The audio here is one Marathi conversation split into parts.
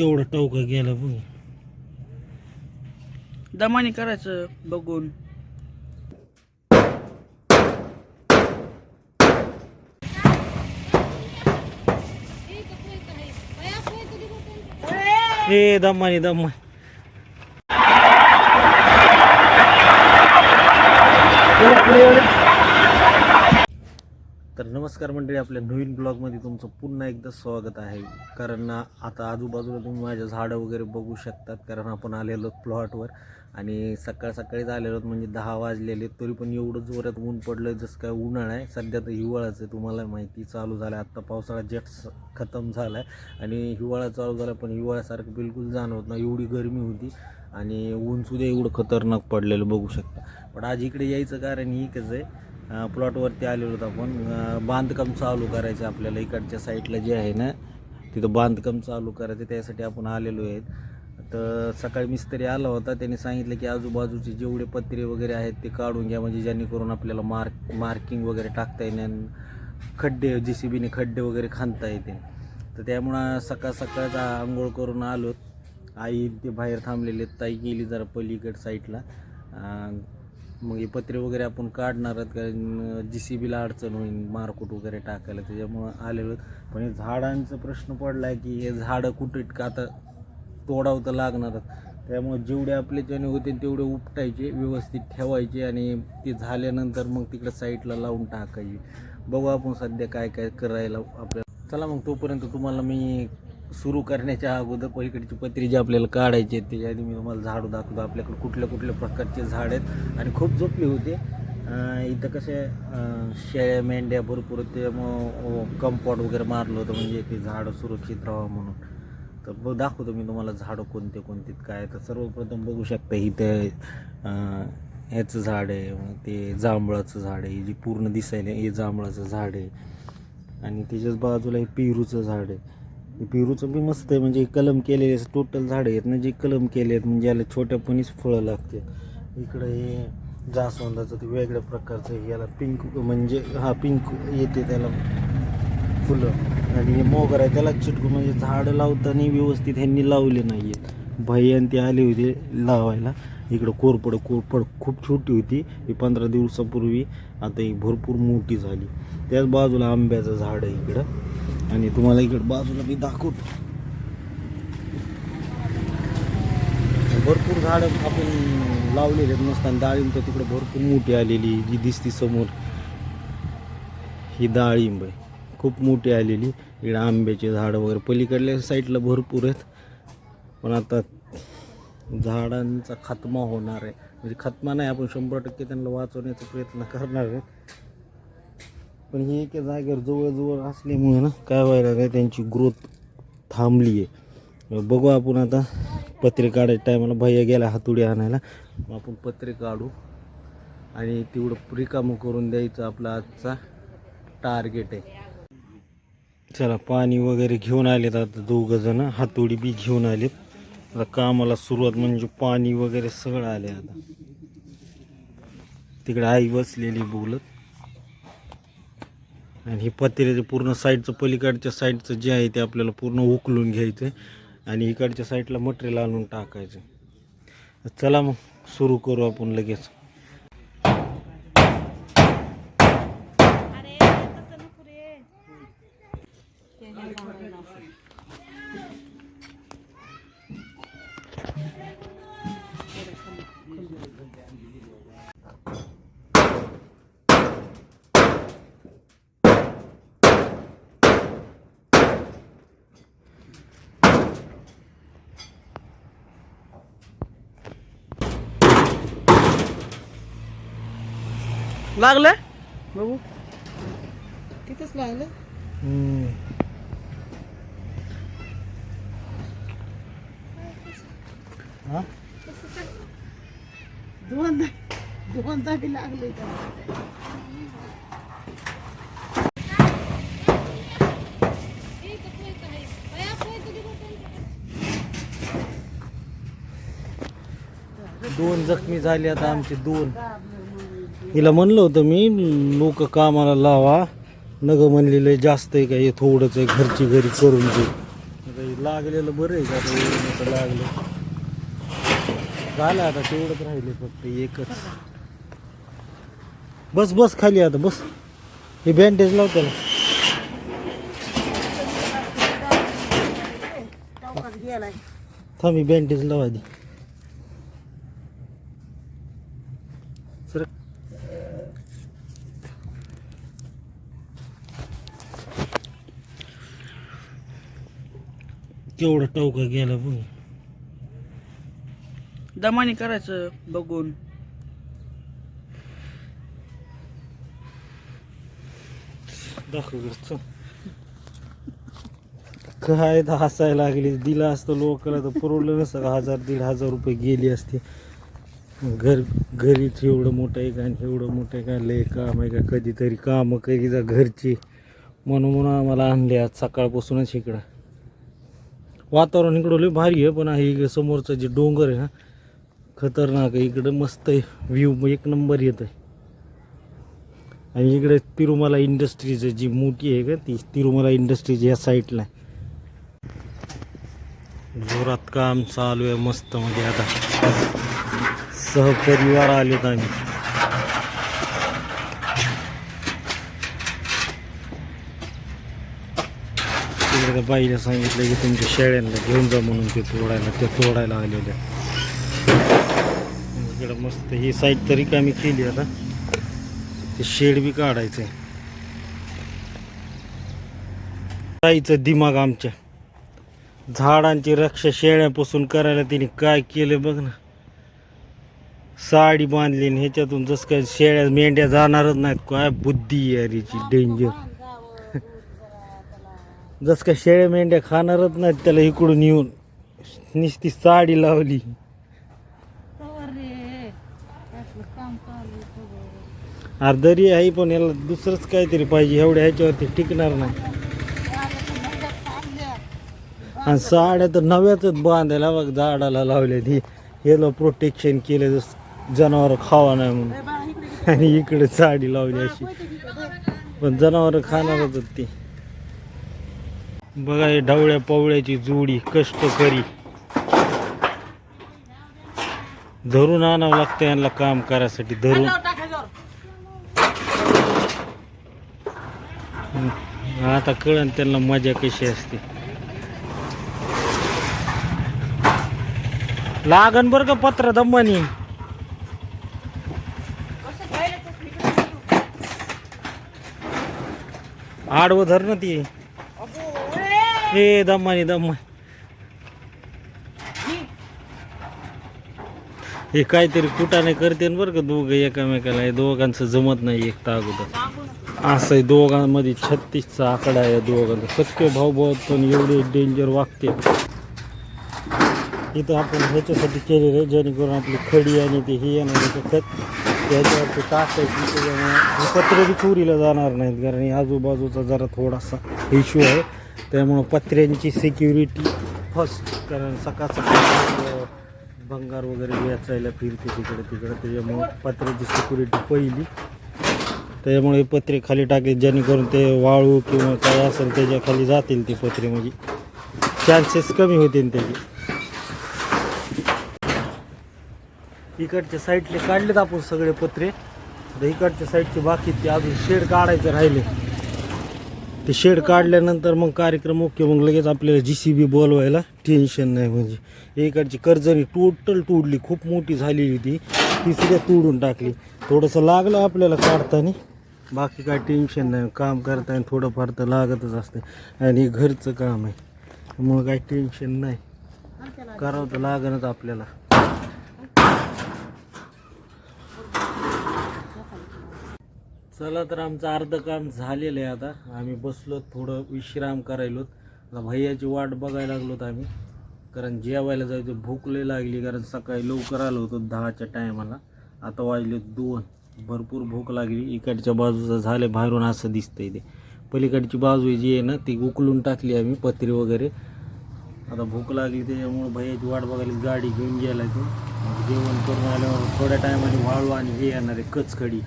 केवढा टवका गेला बघ. दमाने करायचं बघून. ए दम्मानी दम्मा तर नमस्कार मंडळी आपल्या नवीन ब्लॉगमध्ये तुमचं पुन्हा एकदा स्वागत आहे. कारण आता आजूबाजूला तुम्ही माझ्या झाडं वगैरे बघू शकतात कारण आपण आलेलो प्लॉटवर. आणि सकाळ सकाळीच आलेलो आहोत, म्हणजे दहा वाजलेले तरी पण एवढं जोरात ऊन पडलं जसं काय उन्हाळा आहे. सध्या तर हिवाळाच आहे तुम्हाला माहिती चालू झालं आहे आत्ता पावसाळा जेट खतम झाला आहे आणि हिवाळा चालू झाला पण हिवाळ्यासारखं बिलकुल जाणवत नाही. एवढी गरमी होती आणि ऊनसुद्धा एवढं खतरनाक पडलेलं बघू शकता. पण आज इकडे यायचं कारण एकच आहे प्लॉटवरती आलेलो होतो आपण. बांधकाम चालू करायचं आपल्याला इकडच्या साईडला जे आहे ना तिथं बांधकाम चालू करायचं त्यासाठी आपण आलेलो आहेत. तर सकाळी मिस्त्री आला होता त्याने सांगितलं की आजूबाजूचे जेवढे पत्रे वगैरे आहेत ते काढून घ्या म्हणजे जेणेकरून आपल्याला मार्क मार्किंग वगैरे टाकता येईल आणि खड्डे जे सी बीने खड्डे वगैरे खांदता येते तर त्यामुळं सकाळ सकाळच आंघोळ करून आलो. आई ते बाहेर थांबलेले आहेत. ताई गेली जरा पलीकड साईडला. मग हे पत्रे वगैरे आपण काढणार आहेत कारण जी सी बीला अडचण होईल मारकूट वगैरे टाकायला त्याच्यामुळं आलेलो पण हे झाडांचा प्रश्न पडला आहे की हे झाडं कुठे का आता तोडावं तर लागणारच त्यामुळे जेवढे आपले आपल्याच्याने होते तेवढे उपटायचे व्यवस्थित ठेवायचे आणि ते झाल्यानंतर मग तिकडे साईडला लावून टाकायचे. बघू आपण सध्या काय काय करायला आपल्याला. चला मग तोपर्यंत तुम्हाला मी सुरू करण्याच्या अगोदर पलीकडची पत्री जी आपल्याला काढायची आहेत त्याच्या आधी मी तुम्हाला झाडू दाखवतो. आपल्याकडे कुठल्या कुठल्या प्रकारचे झाड आहेत आणि खूप झोपले होते. इथं कसे शेळ्या मेंढ्या भरपूर ते मग कंपाऊंड वगैरे मारलं होतं म्हणजे ते झाडं सुरक्षित राहावं म्हणून. तर बघ दाखवतो मी तुम्हाला झाडं कोणते कोणते काय. तर सर्वप्रथम बघू शकता इथं ह्याचं झाड आहे मग ते जांभळाचं झाड आहे. जी पूर्ण दिसायला हे जांभळाचं झाड आहे. आणि त्याच्याच बाजूला हे पेरूचं झाड आहे. पेरूचं बी मस्त आहे म्हणजे कलम केलेले टोटल झाडं आहेत ना जे कलम केले आहेत म्हणजे याला छोट्यापणीच फळं लागतात इकडं हे जास्वंदाचं ते वेगळ्या प्रकारचं याला पिंक म्हणजे हा पिंक येते त्याला फुलं. आणि हे मोगर आहे त्याला चिटकू म्हणजे झाडं लावताना व्यवस्थित ह्यांनी लावले नाही आहेत भाई आणि ते आले होते लावायला. इकडं कोरपड कोरपड खूप छोटी होती. ही पंधरा दिवसापूर्वी आता ही भरपूर मोठी झाली. त्याच बाजूला आंब्याचं झाड आहे इकडं. आणि तुम्हाला इकडं बाजूला मी दाखवतो. भरपूर झाडं आपण लावलेले आहेत नसताना डाळिंब तर तिकडं भरपूर मोठी आलेली जी दिसती समोर ही डाळिंब आहे. खूप मोठी आलेली. इकडे आंब्याचे झाडं वगैरे. पलीकडल्या साईडला भरपूर आहेत. पण आता झाडांचा खात्मा होणार आहे. म्हणजे खात्मा नाही आपण शंभर टक्के त्यांना वाचवण्याचा प्रयत्न करणार आहेत. पण हे एका जागेवर जवळजवळ असल्यामुळे ना काय व्हायला काय त्यांची ग्रोथ थांबली आहे. बघू आपण आता पत्रे काढायच्या टायमाला भैया गेला हातोडी आणायला. मग आपण पत्रे काढू. आणि तेवढं रिकामं करून द्यायचं आपला आजचा टार्गेट आहे. चला पाणी वगैरे घेऊन आलेत आता दोघं जण. हातोडी बी घेऊन आलेत. आता कामाला सुरुवात म्हणजे पाणी वगैरे सगळं आले आता. तिकडे आई बसलेली बोलत. आणि हे पत्रेचं पूर्ण साईडचं पलीकडच्या साईडचं जे आहे ते आपल्याला पूर्ण उकलून घ्यायचं आणि इकडच्या साईडला मटेरियल आणून टाकायचं. चला मग सुरू करू आपण लगेच. लागलं बघू तिथंच लागलं. हा? दोनदा दोनदा बी लागले. दोन जखमी झाले आता आमचे दोन हिला म्हणलं होतं मी लोक कामाला लावा नग म्हणलेलं जास्त आहे का हे थोडंच आहे घरची घरी करून दे. आता हे लागलेलं बरं आहे का आता लागलं. झालं आता तेवढंच राहिले फक्त एकच. बस बस खाली आता बस. हे बँडेज लाव त्याला. चौकात गेलाय. थांब ही बँडेज लावा आधी. केवढा टवका गेला बघ. दमाने करायचं बघून. दाखव. काय तर हसायला लागली दिलं असतं लोकांना तर पुरवलं नसतं. का हजार दीड हजार रुपये गेली असते. घर घरीच एवढं मोठं आहे का? आणि एवढं मोठं आहे का? लय काम आहे का? कधीतरी कामं करी जा घरची. म्हणून म्हणून आम्हाला आणले आज सकाळपासूनच इकडं. वातावरण इकडं लय भारी आहे पण हे समोरचं जे डोंगर आहे ना खतरनाक आहे इकडं मस्त आहे व्ह्यू एक नंबर येत आहे आणि इकडे तिरुमला इंडस्ट्रीज जी मोठी आहे का ती तिरुमला इंडस्ट्रीज या साईडला आहे. जोरात काम चालू आहे मस्त म्हणजे आता. सहपरिवार आलेत आम्ही. तिकडे बाईला सांगितलं की तुमच्या शेळ्यांना घेऊन जा म्हणून ते तोडायला ते तोडायला आलेल्या. इकडं मस्त ही साईड तरी कामी केली आता. ते शेड बी काढायचं ताईचं दिमाग आमच्या. झाडांची रक्षा शेळ्यापासून करायला तिने काय केलं बघ ना. साडी बांधली आणि ह्याच्यातून जसं काय शेळ्या मेंढ्या जाणारच नाहीत. काय बुद्धी आहे यार डेंजर जसं काय शेळ्या मेंढ्या खाणारच नाहीत त्याला इकडून येऊन नुसती साडी लावली. अर्धरी आहे पण याला दुसरंच काहीतरी पाहिजे एवढ्या ह्याच्यावरती टिकणार नाही आणि साड्या तर नव्याच बांधायला बघ झाडाला लावल्या ती याला प्रोटेक्शन केलं जस जनावर खावा नाही म्हणून. आणि इकडे साडी लावली अशी. पण जनावर खाणारच ती बघा हे ढवळ्या पवळ्याची जोडी कष्टकरी धरून आणावं लागतं यांना काम करायसाठी धरून. आता कळण त्यांना मजा कशी असते. लागन बरं का पत्र दम्मानी आडवं धर ना ती. ए दम्मानी दम्मा हे काहीतरी कुटाने करते बरं का दोघं एकामेकाला. हे दोघांचं जमत नाही एकटा अगोदर. असं आहे दोघांमध्ये छत्तीसचा आकडा आहे दोघांचा. सत्य भाऊ भाऊ पण एवढे डेंजर वागते. इथं आपण ह्याच्यासाठी केलेलं आहे जेणेकरून आपली खडी आणि ते हे येणार खत याच्यावरती टाकायची त्याच्यामुळे हे बी चोरीला जाणार नाहीत कारण आजूबाजूचा जरा थोडासा इश्यू आहे. त्यामुळं पत्र्यांची सिक्युरिटी फर्स्ट कारण सकाळ सकाळ भंगार वगैरे वेचायला फिरते तिकडे तिकडे त्याच्यामुळं पत्र्याची सिक्युरिटी पहिली. त्याच्यामुळे पत्रे खाली टाकले जेणेकरून ते वाळू किंवा काय असेल त्याच्याखाली जातील ते पत्रे. म्हणजे चान्सेस कमी होतील त्याचे. इकडच्या साईडले काढलेत आपण सगळे पत्रे. तर इकडच्या साईडचे बाकी ते अजून शेड काढायचे राहिले. ते शेड काढल्यानंतर मग कार्यक्रम ओके मग लगेच आपल्याला जी सी बी बोलवायला टेन्शन नाही म्हणजे. इकडची कर्जणी टोटल तोडली खूप मोठी झालेली ती. ती सुद्धा तोडून टाकली. थोडंसं लागलं आपल्याला काढताना. बाकी काय टेन्शन नाही. काम करताना थोडंफार तर लागतच असते. आणि घरचं काम आहे. त्यामुळं काही टेन्शन नाही. करावं तर लागणच आपल्याला. चला तर आमचं अर्ध काम झालेलं आहे आता. आम्ही बसलो थोडं विश्राम करायलो. आता भैयाची वाट बघायला लागलोत आम्ही. कारण जेवायला जायचं भूकलं लागली. कारण सकाळी लवकर आलो होतो दहाच्या टायमाला. आता वाजले दोन. भरपूर भूक लागली. इकडच्या बाजूचं झालं बाहेरून असं दिसतंय ते. पलीकडची बाजू जी आहे ना ती उकलून टाकली आम्ही पत्री वगैरे. आता भूक लागली त्याच्यामुळं भैयाची वाट बघायला गाडी घेऊन गेला तो. जेवण करून आल्यावर थोड्या टायमाने वाळू आणि हे येणार आहे कचकडी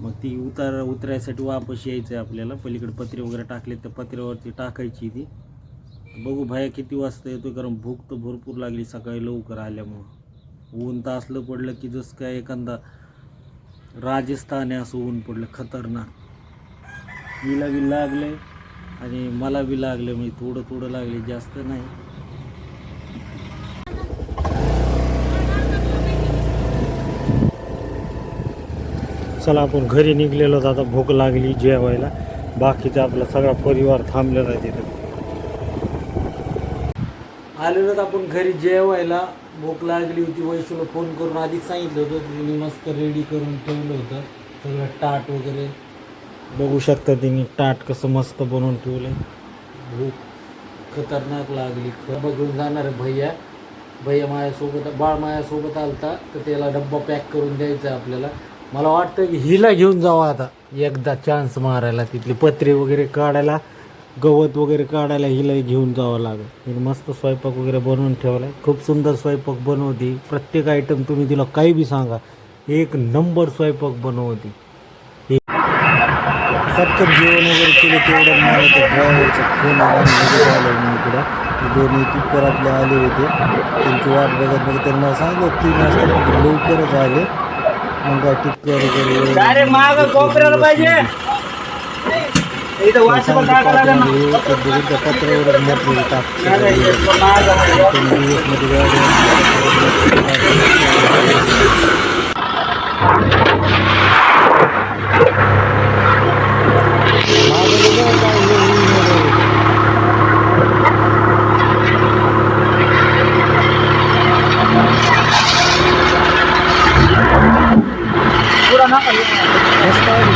मग ती उतार उतरायसाठी वापस यायचं आहे आपल्याला. पलीकडे पत्रे वगैरे टाकले तर पत्र्यावरती टाकायची ती. बघू भाया किती वाजता येतो कारण भूक तर भरपूर लागली सकाळी लवकर आल्यामुळं. ऊन तर असलं पडलं की जसं काय एखादा राजस्थान आहे असं ऊन पडलं खतरनाक. हिला बी लागलं आणि मला बी लागलं म्हणजे थोडं थोडं लागले जास्त नाही. चला आपण घरी निघलेलो आता भूक लागली जेवायला. बाकीचा आपला सगळा परिवार थांबलेला आहे तिथं. आलेलो आपण घरी जेवायला. भूक लागली होती वैशूला फोन करून आधीच सांगितलं होतं तिने मस्त रेडी करून ठेवलं होतं. सगळं टाट वगैरे. बघू शकता तिने टाट कसं मस्त बनवून ठेवलं भूक खतरनाक लागली. डब्बा घेऊन जाणार आहे भैया. भैया माझ्यासोबत बाळ माझ्यासोबत आलता तर त्याला डब्बा पॅक करून द्यायचा आहे आपल्याला. मला वाटतं की हिला घेऊन जावं आता. एकदा चान्स मारायला तिथली पत्रे वगैरे काढायला गवत वगैरे काढायला हिला घेऊन जावं लागेल. मस्त स्वयंपाक वगैरे बनवून ठेवला आहे खूप सुंदर स्वयंपाक बनवते. प्रत्येक आयटम तुम्ही तिला काही बी सांगा. एक नंबर स्वयंपाक बनवते. पटकन जेवण वगैरे केलं तेवढं मला ते ड्रायव्हरचा फोन आला लगेच आलो मी इकडं. ते दोन्ही टिप्पर आपले आले होते. त्यांची वाट बघत बघत त्यांना सांगितलं तीन वाजता लवकरच आले. मग काय टिक्कर वगैरे. मागं कोपऱ्याला पाहिजे. इथं वाचपं टाकावं लागेल ना. त्या पत्रावरच मटेरियल टाकतं मध्ये पुढं नका येऊ.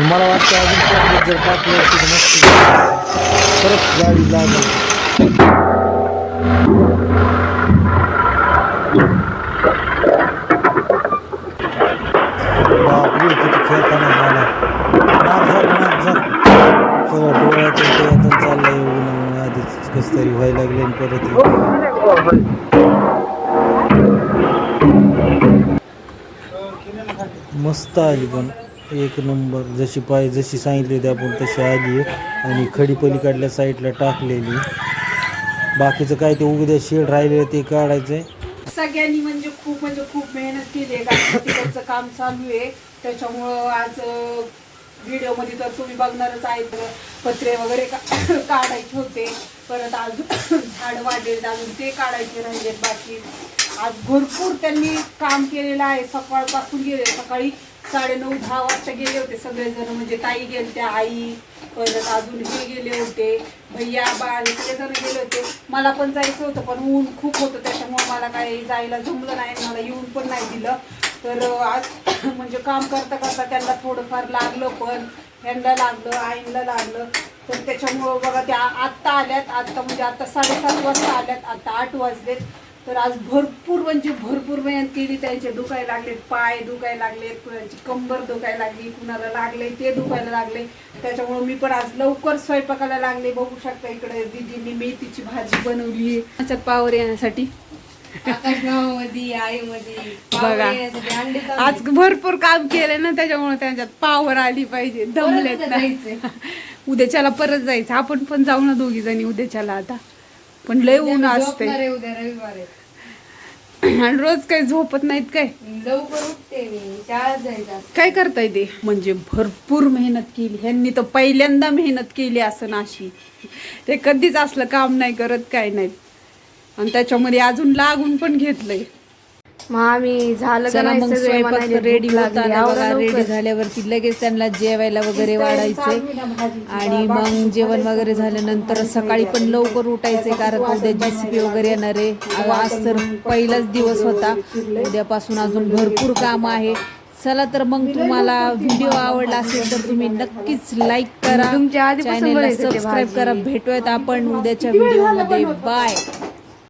मला वाटतं अजून जर टाकलं तर मस्त परत गाडी लागेल. बापरे किती खेळताना झाला नाक झाक नाक झाक सगळं डोळ्यातून डोळ्यातून चाललंय उन्हामुळे आधीच कसं तरी व्हायला लागले आणि परत मस्त आली पण. एक नंबर. जशी पाय जशी सांगितली होती आपण तशी आली आणि खडी पलीकडल्या साईडला टाकलेली. बाकीचं काय ते उद्या शेड राहिलेलं ते काढायचं सगळ्यांनी म्हणजे खूप म्हणजे खूप मेहनत केली आहे. काम चालू आहे. त्याच्यामुळं आज व्हिडिओमध्ये तर तुम्ही बघणारच आहेत. पत्रे वगैरे का- काढायचे होते. परत अजून झाड वाढलेत अजून ते काढायचे राहिलेत बाकी. आज भरपूर त्यांनी काम केलेलं आहे. सकाळपासून गेले सकाळी साडेनऊ दहा वाजता गेले होते सगळेजण. म्हणजे ताई गेले त्या आई परत अजून हे गेले होते. भैया बाळ सगळेजण गेले होते. मला पण जायचं होतं पण ऊन खूप होतं. त्याच्यामुळे मला काही जायला जमलं नाही. मला येऊन पण नाही दिलं. तर आज म्हणजे काम करता करता त्यांना थोडंफार लागलं पण. ह्यांना लागलं आईला लागलं. तर त्याच्यामुळं बघा त्या आत्ता आल्यात आत्ता म्हणजे आता साडेसात वाजता आल्यात आता आठ वाजलेत. तर आज भरपूर म्हणजे भरपूर मेहनत केली त्यांचे दुखायला लागलेत पाय दुखायला लागलेत कुणाची कंबर दुखायला लागली कुणाला लागले ते दुखायला लागले. त्याच्यामुळे मी पण आज लवकर स्वयंपाकाला लागले. बघू शकता इकडे दिदींनी मेथीची भाजी बनवली त्याच्यात पावर येण्यासाठी. बघा आज भरपूर काम केलं ना त्याच्यामुळे त्यांच्यात पावर आली पाहिजे. दमलेत उद्याच्याला परत जायचं. आपण पण जाऊ ना दोघी जणी उद्याच्याला आता. पण लय ऊन असते आणि रोज काही झोपत नाहीत काय? काय करताय ते? म्हणजे भरपूर मेहनत केली. ह्यांनी तर पहिल्यांदा मेहनत केली असं नाशी. ते कधीच असलं काम नाही करत काय नाही. आणि त्याच्यामध्ये अजून लागून पण घेतलंय. मग आम्ही झालं का चला नाही मग सगळे स्वयंपाक म्हणाले, रेडी भूक होता लागली, ना आवरा बघा रेडी लवकर. झाल्यावरती लगेच त्यांना जेवायला वगैरे वाढायचे आणि मग जेवण वगैरे झाल्यानंतर सकाळी पण लवकर उठायचे कारण उद्या जेसीबी वगैरे येणार आहे. आज तर पहिलाच दिवस होता. उद्यापासून अजून भरपूर काम आहे. चला तर मग तुम्हाला व्हिडिओ आवडला असेल तर तुम्ही नक्कीच लाईक करा. तुमच्या आधीपासून चॅनेलला बोलायचं ते सबस्क्राईब भाजी. करा. भेटूयात आपण उद्याच्या व्हिडिओमध्ये. बाय